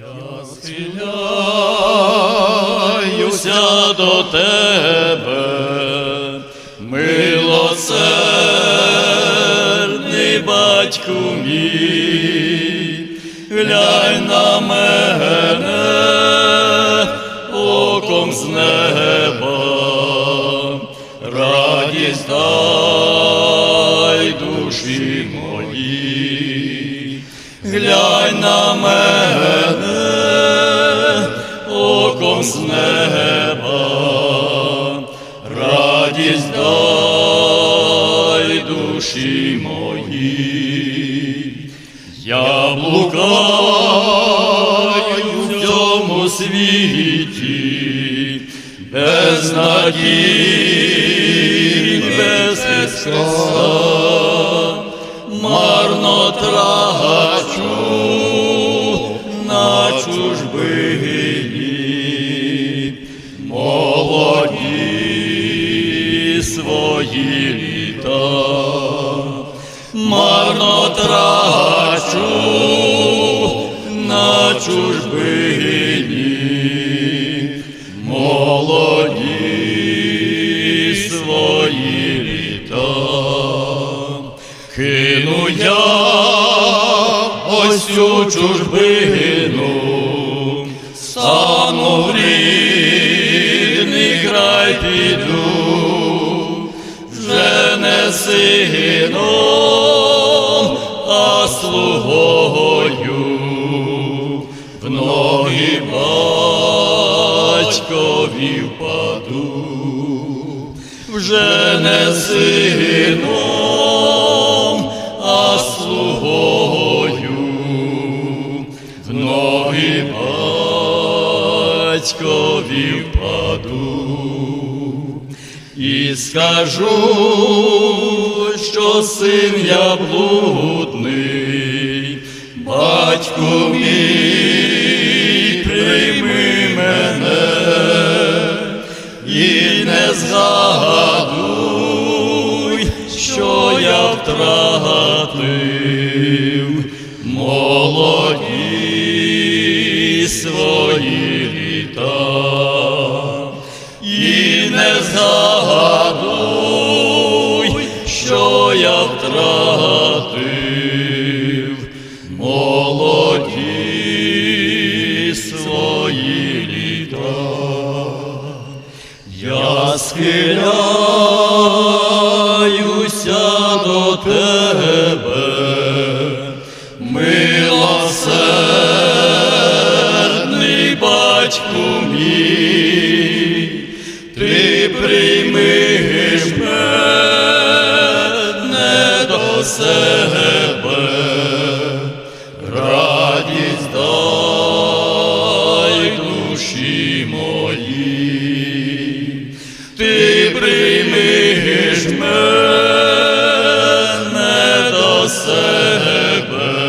Я схиляюся до тебе, милосердний батьку мій, глянь на мене оком з неба, радість дай душі моїй, глянь на мене оком з неба, радість дай душі моїй. Я блукаю в цьому світі, без надії, без Христа, марно трачу на чужбині, молоді свої літа. Кину я ось цю чужбину, стану в рідний край піду, вже не сином, а слугою в ноги батькові впаду, вже не сином, а слугою. В ноги батькові впаду. І скажу, що син я блудний, батьку мій, прийми мене і не згадуй, що я втратив молоді свої літа. І не згадуй, втратив молоді свої літа. Я схиляюся до тебе, милосердний батьку мій, ти приймиш себе, радість дай душі моїй, ти приймиш мене до себе,